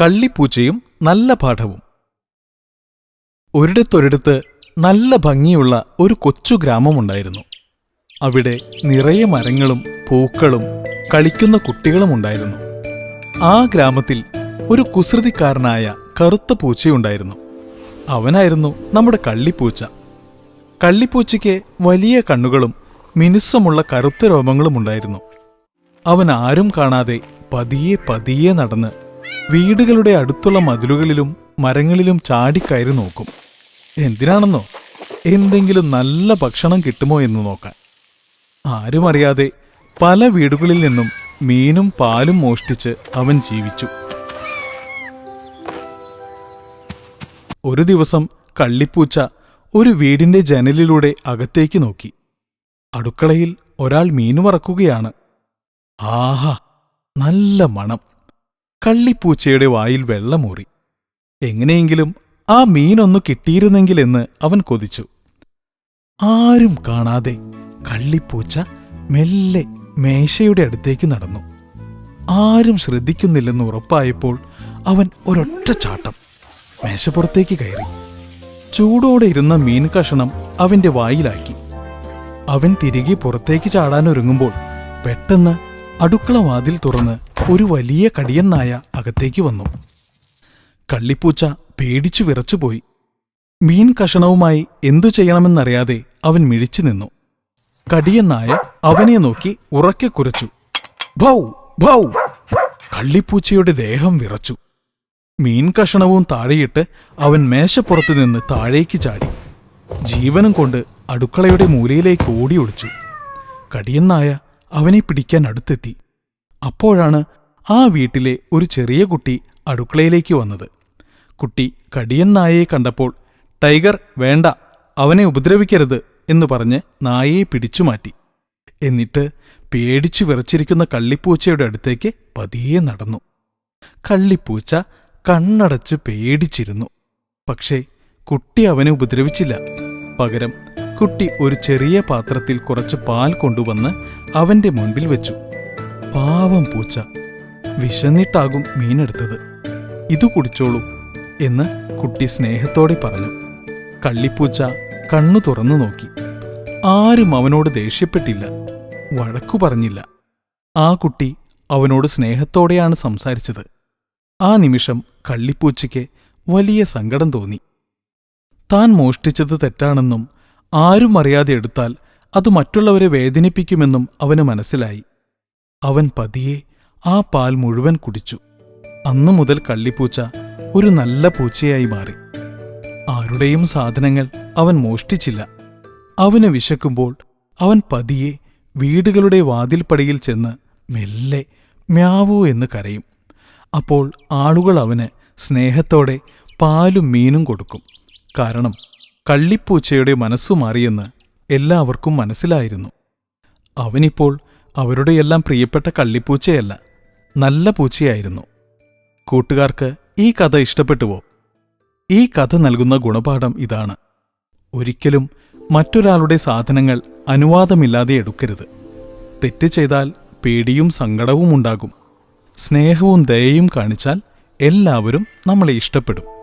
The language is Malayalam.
കള്ളിപ്പൂച്ചയും നല്ല പാഠവും. ഒരിടത്തൊരിടത്ത് നല്ല ഭംഗിയുള്ള ഒരു കൊച്ചു ഗ്രാമമുണ്ടായിരുന്നു അവിടെ നിറയെ മരങ്ങളും പൂക്കളും കളിക്കുന്ന കുട്ടികളും ഉണ്ടായിരുന്നു. ആ ഗ്രാമത്തിൽ ഒരു കുസൃതിക്കാരനായ കറുത്ത പൂച്ചയുണ്ടായിരുന്നു. അവനായിരുന്നു നമ്മുടെ കള്ളിപ്പൂച്ച. കള്ളിപ്പൂച്ചയ്ക്ക് വലിയ കണ്ണുകളും മിനുസമുള്ള കറുത്ത രോമങ്ങളും ഉണ്ടായിരുന്നു അവൻ ആരും കാണാതെ പതിയെ പതിയെ നടന്ന് വീടുകളുടെ അടുത്തുള്ള മതിലുകളിലും മരങ്ങളിലും ചാടിക്കയറി നോക്കും. എന്തിനാണെന്നോ? എന്തെങ്കിലും നല്ല ഭക്ഷണം കിട്ടുമോ എന്ന് നോക്കാൻ. ആരും അറിയാതെ പല വീടുകളിൽ നിന്നും മീനും പാലും മോഷ്ടിച്ച് അവൻ ജീവിച്ചു. ഒരു ദിവസം കള്ളിപ്പൂച്ച ഒരു വീടിന്റെ ജനലിലൂടെ അകത്തേക്ക് നോക്കി. അടുക്കളയിൽ ഒരാൾ മീൻ വറക്കുകയാണ്. ആഹാ നല്ല മണം. കള്ളിപ്പൂച്ചയുടെ വായിൽ വെള്ളമൂറി. എങ്ങനെയെങ്കിലും ആ മീനൊന്നു കിട്ടിയിരുന്നെങ്കിലെന്ന് അവൻ കൊതിച്ചു. ആരും കാണാതെ കള്ളിപ്പൂച്ച മെല്ലെ മേശയുടെ അടുത്തേക്ക് നടന്നു. ആരും ശ്രദ്ധിക്കുന്നില്ലെന്ന് ഉറപ്പായപ്പോൾ അവൻ ഒരൊറ്റ ചാട്ടം മേശപ്പുറത്തേക്ക് കയറി. ചൂടോടെ ഇരുന്ന മീൻ കഷണം അവന്റെ വായിലാക്കി. അവൻ തിരികെ പുറത്തേക്ക് ചാടാനൊരുങ്ങുമ്പോൾ പെട്ടെന്ന് അടുക്കള വാതിൽ തുറന്ന് ഒരു വലിയ കടിയൻ നായ അകത്തേക്ക് വന്നു. കള്ളിപ്പൂച്ച പേടിച്ചു വിറച്ചുപോയി. മീൻ കഷണവുമായി എന്തു ചെയ്യണമെന്നറിയാതെ അവൻ മിഴിച്ചു നിന്നു. കടിയൻ നായ അവനെ നോക്കി ഉറക്കെ കുരച്ചു. ഭൗ ഭൗ! കള്ളിപ്പൂച്ചയുടെ ദേഹം വിറച്ചു. മീൻ കഷണവും താഴെയിട്ട് അവൻ മേശപ്പുറത്ത് നിന്ന് താഴേക്ക് ചാടി. ജീവനും കൊണ്ട് അടുക്കളയുടെ മൂലയിലേക്ക് ഓടി ഒളിച്ചു കടിയൻ നായ അവനെ പിടിക്കാൻ അടുത്തെത്തി. അപ്പോഴാണ് ആ വീട്ടിലെ ഒരു ചെറിയ കുട്ടി അടുക്കളയിലേക്ക് വന്നത്. കുട്ടി കടിയൻ നായയെ കണ്ടപ്പോൾ ടൈഗർ വേണ്ട അവനെ ഉപദ്രവിക്കരുത് എന്ന് പറഞ്ഞ് നായയെ പിടിച്ചു മാറ്റി. എന്നിട്ട് പേടിച്ചു വിറച്ചിരിക്കുന്ന കള്ളിപ്പൂച്ചയുടെ അടുത്തേക്ക് പതിയെ നടന്നു. കള്ളിപ്പൂച്ച കണ്ണടച്ച് പേടിച്ചിരുന്നു. പക്ഷേ കുട്ടി അവനെ ഉപദ്രവിച്ചില്ല. പകരം കുട്ടി ഒരു ചെറിയ പാത്രത്തിൽ കുറച്ച് പാൽ കൊണ്ടുവന്ന് അവന്റെ മുൻപിൽ വെച്ചു. പാവം പൂച്ച വിശന്നിട്ടാകും മീനെടുത്തത്. ഇത് കുടിച്ചോളൂ എന്ന് കുട്ടി സ്നേഹത്തോടെ പറഞ്ഞു. കള്ളിപ്പൂച്ച കണ്ണു തുറന്നു നോക്കി. ആരും അവനോട് ദേഷ്യപ്പെട്ടില്ല. വഴക്കു പറഞ്ഞില്ല. ആ കുട്ടി അവനോട് സ്നേഹത്തോടെയാണ് സംസാരിച്ചത്. ആ നിമിഷം കള്ളിപ്പൂച്ചയ്ക്ക് വലിയ സങ്കടം തോന്നി. താൻ മോഷ്ടിച്ചത് തെറ്റാണെന്നും ആരും അറിയാതെ എടുത്താൽ അത് മറ്റുള്ളവരെ വേദനിപ്പിക്കുമെന്നും അവന് മനസ്സിലായി. അവൻ പതിയെ ആ പാൽ മുഴുവൻ കുടിച്ചു. അന്നു മുതൽ കള്ളിപ്പൂച്ച ഒരു നല്ല പൂച്ചയായി മാറി. ആരുടെയും സാധനങ്ങൾ അവൻ മോഷ്ടിച്ചില്ല. അവന് വിശക്കുമ്പോൾ അവൻ പതിയെ വീടുകളുടെ വാതിൽപ്പടിയിൽ ചെന്ന് മെല്ലെ മ്യാവൂ എന്ന് കരയും. അപ്പോൾ ആളുകൾ അവന് സ്നേഹത്തോടെ പാലും മീനും കൊടുക്കും. കാരണം കള്ളിപ്പൂച്ചയുടെ മനസ്സു മാറിയെന്ന് എല്ലാവർക്കും മനസ്സിലായിരുന്നു. അവനിപ്പോൾ അവരുടെയെല്ലാം പ്രിയപ്പെട്ട കള്ളിപ്പൂച്ചയല്ല. നല്ല പൂച്ചയായിരുന്നു. കൂട്ടുകാർക്ക് ഈ കഥ ഇഷ്ടപ്പെട്ടുവോ? ഈ കഥ നൽകുന്ന ഗുണപാഠം ഇതാണ്. ഒരിക്കലും മറ്റൊരാളുടെ സാധനങ്ങൾ അനുവാദമില്ലാതെ എടുക്കരുത്. തെറ്റ് ചെയ്താൽ പേടിയും സങ്കടവും ഉണ്ടാകും. സ്നേഹവും ദയയും കാണിച്ചാൽ എല്ലാവരും നമ്മളെ ഇഷ്ടപ്പെടും.